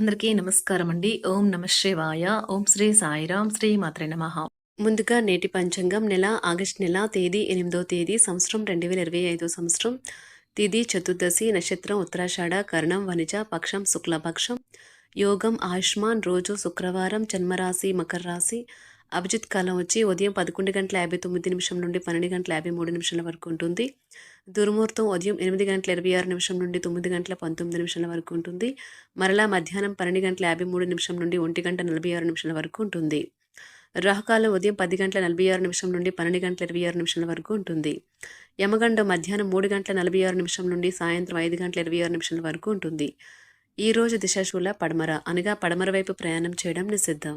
అందరికీ నమస్కారం అండి. ఓం నమ శివాయ. ఓం శ్రీ సాయిరాం శ్రీ మాత్రే నమ. ముందుగా నేటి పంచాంగం నెల ఆగస్టు నెల తేదీ ఎనిమిదో తేదీ సంవత్సరం రెండు వేల ఇరవై ఐదో సంవత్సరం. తిథి చతుర్దశి నక్షత్రం ఉత్తరాషాఢ కర్ణం వనిజ పక్షం శుక్లపక్షం. యోగం ఆయుష్మాన్ రోజు శుక్రవారం జన్మరాశి మకర రాశి. అభిజిత్ కాలం వచ్చి ఉదయం పదకొండు గంటల యాభై తొమ్మిది నిమిషం నుండి పన్నెండు గంటల యాభై మూడు నిమిషాల వరకు ఉంటుంది. దుర్ముహూర్తం ఉదయం ఎనిమిది గంటల ఇరవై ఆరు నిమిషం నుండి తొమ్మిది గంటల పంతొమ్మిది నిమిషాల వరకు ఉంటుంది. మరలా మధ్యాహ్నం పన్నెండు గంటల యాభై మూడు నిమిషం నుండి ఒంటి గంట నలభై ఆరు నిమిషాల వరకు ఉంటుంది. రాహుకాలం ఉదయం పది గంటల నలభై ఆరు నిమిషం నుండి పన్నెండు గంటల ఇరవై ఆరు నిమిషాల వరకు ఉంటుంది. యమగండం మధ్యాహ్నం మూడు గంటల నలభై ఆరు నిమిషం నుండి సాయంత్రం ఐదు గంటల ఇరవై ఆరు నిమిషాల వరకు ఉంటుంది. ఈ రోజు దిశాశూల పడమర అనగా పడమర వైపు ప్రయాణం చేయడం నిషిద్ధం.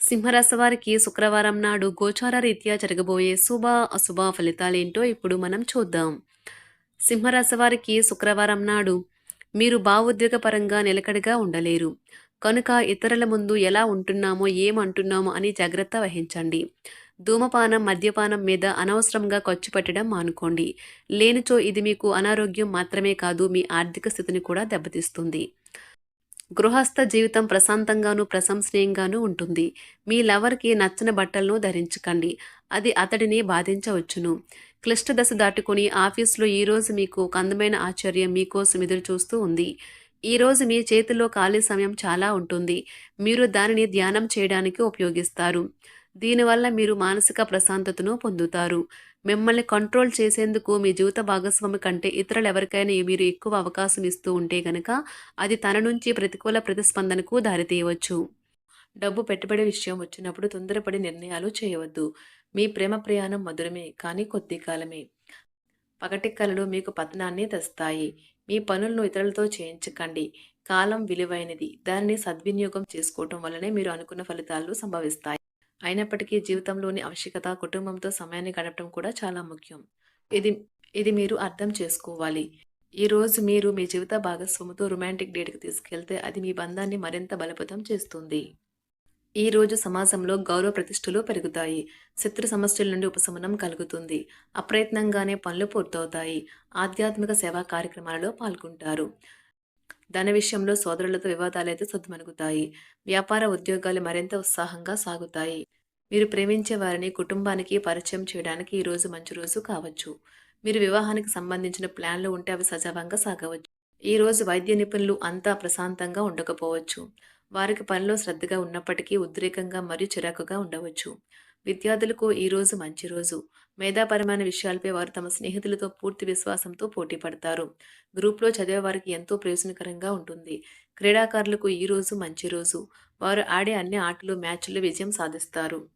సింహరాశి వారికి శుక్రవారం నాడు గోచార రీత్యా జరగబోయే శుభ అశుభ ఫలితాలేంటో ఇప్పుడు మనం చూద్దాం. సింహరాశి వారికి శుక్రవారం నాడు మీరు భావోద్వేగపరంగా నిలకడగా ఉండలేరు. కనుక ఇతరుల ముందు ఎలా ఉంటున్నామో ఏమంటున్నామో అని జాగ్రత్త వహించండి. ధూమపానం మద్యపానం మీద అనవసరంగా ఖర్చు పెట్టడం మానుకోండి. లేనిచో ఇది మీకు అనారోగ్యం మాత్రమే కాదు మీ ఆర్థిక స్థితిని కూడా దెబ్బతీస్తుంది. గృహస్థ జీవితం ప్రశాంతంగాను ప్రశంసనీయంగాను ఉంటుంది. మీ లవర్కి నచ్చని బట్టలను ధరించకండి. అది అతడిని బాధించవచ్చును. క్లిష్ట దశ దాటుకుని ఆఫీస్లో ఈరోజు మీకు ఒక అందమైన ఆశ్చర్యం మీకోసం ఎదురు చూస్తూ ఉంది. ఈరోజు మీ చేతిలో ఖాళీ సమయం చాలా ఉంటుంది. మీరు దానిని ధ్యానం చేయడానికి ఉపయోగిస్తారు. దీనివల్ల మీరు మానసిక ప్రశాంతతను పొందుతారు. మిమ్మల్ని కంట్రోల్ చేసేందుకు మీ జీవిత భాగస్వామి కంటే ఇతరులు ఎవరికైనా మీరు ఎక్కువ అవకాశం ఇస్తూ ఉంటే గనక అది తన నుంచి ప్రతికూల ప్రతిస్పందనకు దారితీయవచ్చు. డబ్బు పెట్టుబడి విషయం వచ్చినప్పుడు తొందరపడి నిర్ణయాలు చేయవద్దు. మీ ప్రేమ ప్రయాణం మధురమే కానీ కొద్ది కాలమే. పగటి కళలు మీకు పతనాన్ని తెస్తాయి. మీ పనులను ఇతరులతో చేయించకండి. కాలం విలువైనది. దానిని సద్వినియోగం చేసుకోవటం వల్లనే మీరు అనుకున్న ఫలితాలు సంభవిస్తాయి. అయినప్పటికీ జీవితంలోని ఆవశ్యకత కుటుంబంతో సమయాన్ని గడపడం కూడా చాలా ముఖ్యం. ఇది ఇది మీరు అర్థం చేసుకోవాలి. ఈరోజు మీరు మీ జీవిత భాగస్వామితో రొమాంటిక్ డేట్కి తీసుకెళ్తే అది మీ బంధాన్ని మరింత బలపతం చేస్తుంది. ఈ రోజు సమాజంలో గౌరవ ప్రతిష్టలు పెరుగుతాయి. శత్రు సమస్యల నుండి ఉపశమనం కలుగుతుంది. అప్రయత్నంగానే పనులు పూర్తవుతాయి. ఆధ్యాత్మిక సేవా కార్యక్రమాలలో పాల్గొంటారు. ధన విషయంలో సోదరులతో వివాదాలైతే సద్దుమణుగుతాయి వ్యాపార ఉద్యోగాలు మరింత ఉత్సాహంగా సాగుతాయి. మీరు ప్రేమించే వారిని కుటుంబానికి పరిచయం చేయడానికి ఈ రోజు మంచి రోజు కావచ్చు. మీరు వివాహానికి సంబంధించిన ప్లాన్లు ఉంటే అవి సజావంగా సాగవచ్చు. ఈ రోజు వైద్య నిపుణులు అంతా ప్రశాంతంగా ఉండకపోవచ్చు. వారికి పనిలో శ్రద్ధగా ఉన్నప్పటికీ ఉద్రేకంగా మరియు చిరాకుగా ఉండవచ్చు. విద్యార్థులకు ఈ రోజు మంచి రోజు. మేధాపరమైన విషయాలపై వారు తమ స్నేహితులతో పూర్తి విశ్వాసంతో పోటీ పడతారు. గ్రూప్లో చదివే వారికి ఎంతో ప్రయోజనకరంగా ఉంటుంది. క్రీడాకారులకు ఈ రోజు మంచి రోజు. వారు ఆడే అన్ని ఆటలు మ్యాచ్లు విజయం సాధిస్తారు.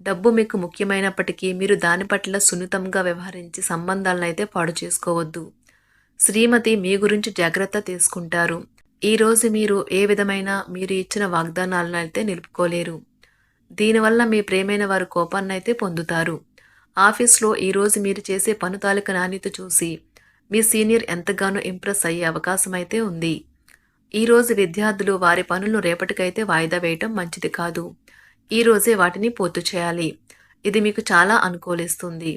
డబ్బు మీకు ముఖ్యమైనప్పటికీ మీరు దాని పట్ల సున్నితంగా వ్యవహరించి సంబంధాలను అయితే పాడు చేసుకోవద్దు. శ్రీమతి మీ గురించి జాగ్రత్త తీసుకుంటారు. ఈరోజు మీరు ఏ విధమైన మీరు ఇచ్చిన వాగ్దానాలను అయితే నిలుపుకోలేరు. దీనివల్ల మీ ప్రేమైన వారు కోపాన్నైతే పొందుతారు. ఆఫీస్లో ఈరోజు మీరు చేసే పను తాలూకా నాణ్యత చూసి మీ సీనియర్ ఎంతగానో ఇంప్రెస్ అయ్యే అవకాశం అయితే ఉంది ఈరోజు విద్యార్థులు వారి పనులను రేపటికైతే వాయిదా వేయటం మంచిది కాదు. ఈ రోజే వాటిని పూర్తి చేయాలి. ఇది మీకు చాలా అనుకూలిస్తుంది.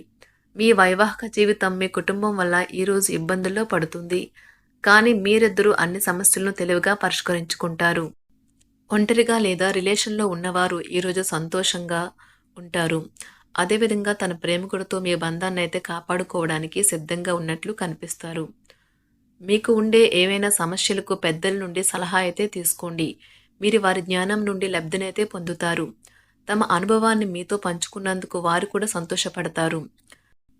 మీ వైవాహిక జీవితం మీ కుటుంబం వల్ల ఈరోజు ఇబ్బందుల్లో పడుతుంది. కానీ మీరిద్దరూ అన్ని సమస్యలను తెలివిగా పరిష్కరించుకుంటారు. ఒంటరిగా లేదా రిలేషన్లో ఉన్నవారు ఈరోజు సంతోషంగా ఉంటారు. అదేవిధంగా తన ప్రేమికుడితో మీ బంధాన్ని అయితే కాపాడుకోవడానికి సిద్ధంగా ఉన్నట్లు కనిపిస్తారు. మీకు ఉండే ఏవైనా సమస్యలకు పెద్దల నుండి సలహా అయితే తీసుకోండి. మీరు వారి జ్ఞానం నుండి లబ్ధినైతే పొందుతారు. తమ అనుభవాన్ని మీతో పంచుకున్నందుకు వారు కూడా సంతోషపడతారు.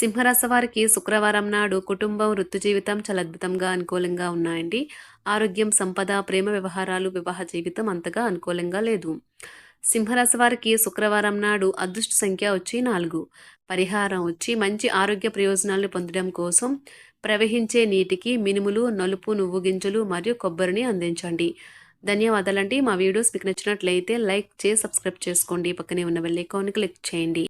సింహరాశి వారికి శుక్రవారం నాడు కుటుంబం వృత్తి జీవితం చాలా అద్భుతంగా అనుకూలంగా ఉన్నాయండి. ఆరోగ్యం సంపద ప్రేమ వ్యవహారాలు వివాహ జీవితం అంతగా అనుకూలంగా లేదు. సింహరాశి వారికి శుక్రవారం నాడు అదృష్ట సంఖ్య వచ్చి నాలుగు. పరిహారం వచ్చి మంచి ఆరోగ్య ప్రయోజనాలను పొందడం కోసం ప్రవహించే నీటికి మినుములు నలుపు నువ్వు గింజలు మరియు కొబ్బరిని అందించండి. ధన్యవాదాలండి. మా వీడియోస్ మీకు నచ్చినట్లయితే లైక్ చేసి సబ్స్క్రైబ్ చేసుకోండి. పక్కనే ఉన్న బెల్ ఐకాన్ క్లిక్ చేయండి.